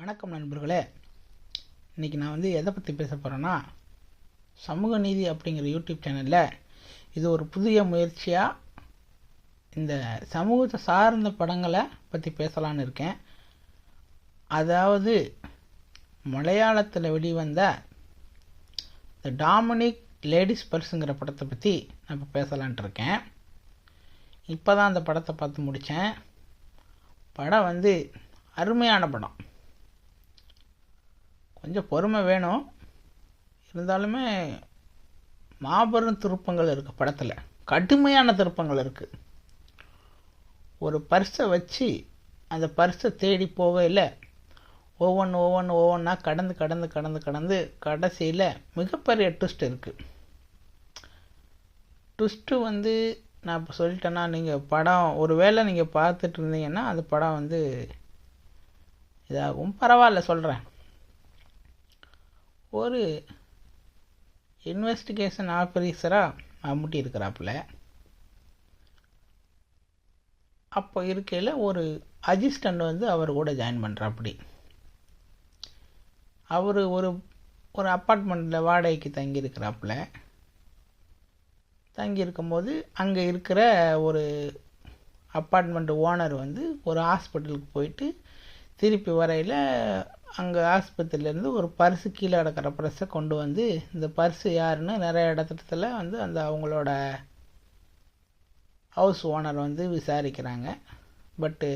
வணக்கம் நண்பர்களே. இன்றைக்கி நான் வந்து எதை பற்றி பேச போகிறேன்னா சமூக நீதி அப்படிங்கிற யூடியூப் சேனலில் இது ஒரு புதிய முயற்சியாக இந்த சமூகத்தை சார்ந்த படங்களை பற்றி பேசலான்னு இருக்கேன். அதாவது மலையாளத்தில் வெளிவந்த த டாமினிக் லேடிஸ் பர்ஸுங்கிற படத்தை பற்றி நான் இப்போ பேசலான்ட்டு இருக்கேன். இப்போ தான் அந்த படத்தை பார்த்து முடித்தேன் படம் வந்து அருமையான படம். கொஞ்சம் பொறுமை வேணும். இருந்தாலுமே மாபெரும் திருப்பங்கள் இருக்குது படத்தில். கடுமையான திருப்பங்கள் இருக்குது ஒரு பர்ஸை வச்சு அந்த பர்ஸை தேடி போகையில் ஒவ்வொன்று ஒவ்வொன்று ஒவ்வொன்றா கடந்து கடந்து கடந்து கடந்து கடைசியில் மிகப்பெரிய ட்விஸ்ட் இருக்குது ட்விஸ்ட்டு வந்து நான் இப்போ சொல்லிட்டேன்னா நீங்கள் படம் ஒரு வேளை நீங்கள் பார்த்துட்டு இருந்தீங்கன்னா அந்த படம் வந்து இதாகும். பரவாயில்ல சொல்கிறேன் ஒரு இன்வெஸ்டிகேஷன் ஆஃபீஸராக மம்முட்டி இருக்கிறாப்புல. அப்போ இருக்கையில் ஒரு அசிஸ்டண்ட் வந்து அவர் கூட ஜாயின் பண்ணுறாப்படி அவர் ஒரு ஒரு அப்பார்ட்மெண்ட்டில் வாடகைக்கு தங்கியிருக்கிறாப்புல. தங்கியிருக்கும்போது அங்கே இருக்கிற ஒரு அப்பார்ட்மெண்ட் ஓனர் வந்து ஒரு ஹாஸ்பிட்டலுக்கு போயிட்டு திருப்பி வரையில் அங்கே ஆஸ்பத்திரியிலேருந்து ஒரு பர்ஸு கீழே கிடக்கிற பர்ஸை கொண்டு வந்து இந்த பர்ஸு யாருன்னு நிறைய இடத்துல வந்து அந்த அவங்களோட ஹவுஸ் ஓனர் வந்து விசாரிக்கிறாங்க. பட்டு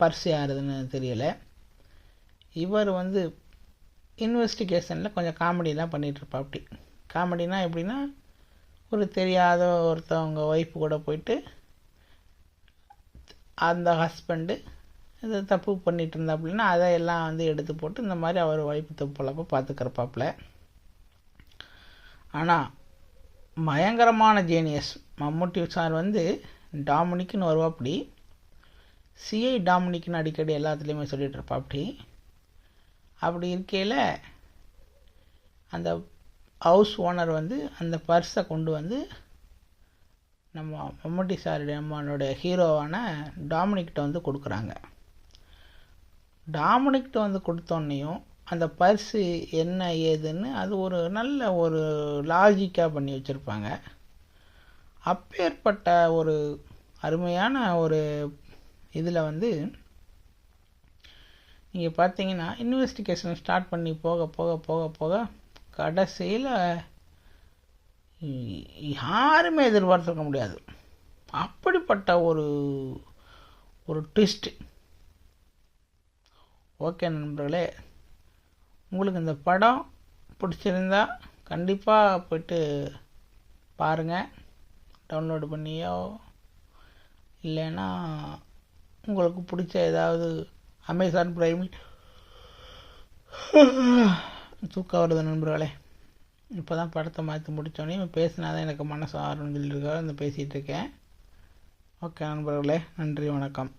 பர்ஸ் யாருதுன்னு தெரியலை. இவர் வந்து இன்வெஸ்டிகேஷனில் கொஞ்சம் காமெடிலாம் பண்ணிகிட்ருப்பாப்படி காமெடினா எப்படின்னா ஒரு தெரியாத ஒருத்தவங்க ஒய்ஃப் கூட போயிட்டு அந்த ஹஸ்பண்டு இது தப்பு பண்ணிட்டு இருந்தா அப்படின்னா அதை எல்லாம் வந்து எடுத்து போட்டு இந்த மாதிரி அவர் ஒய்ஃப் தப்பு பொழப்ப பார்த்துக்கிறப்பாப்புல ஆனால் பயங்கரமான ஜீனியஸ் மம்முட்டி சார் வந்து டாமினிக்னு வருவாப்படி. சிஐ டாமினிக்னு அடிக்கடி எல்லாத்துலேயுமே சொல்லிகிட்டு இருப்பாப்படி அப்படி இருக்கையில் அந்த ஹவுஸ் ஓனர் வந்து அந்த பர்ஸை கொண்டு வந்து நம்ம மம்முட்டி சார் நம்மளுடைய ஹீரோவான டாமினிக்கிட்ட வந்து கொடுக்குறாங்க. டாமினிக்கிட்ட வந்து கொடுத்தோன்னையும் அந்த பர்ஸு என்ன ஏதுன்னு அது ஒரு நல்ல ஒரு லாஜிக்காக பண்ணி வச்சுருப்பாங்க. அப்பேற்பட்ட ஒரு அருமையான ஒரு இதில் வந்து நீங்கள் பார்த்தீங்கன்னா இன்வெஸ்டிகேஷன் ஸ்டார்ட் பண்ணி போக போக போக போக கடைசியில் யாருமே எதிர்பார்த்துருக்க முடியாது. அப்படிப்பட்ட ஒரு ஒரு ட்விஸ்ட்டு ஓகே நண்பர்களே உங்களுக்கு இந்த படம் பிடிச்சிருந்தா கண்டிப்பாக போய்ட்டு பாருங்கள் டவுன்லோடு பண்ணியோ இல்லைன்னா உங்களுக்கு பிடிச்ச ஏதாவது அமேசான் ப்ரைம் தூக்கம் வருது நண்பர்களே. இப்போ தான் படத்தை மாற்றி முடித்தோடனே பேசினா தான் எனக்கு மனசு ஆர்வம் சொல்லியிருக்காரு அந்த பேசிகிட்டு இருக்கேன். ஓகே நண்பர்களே நன்றி வணக்கம்.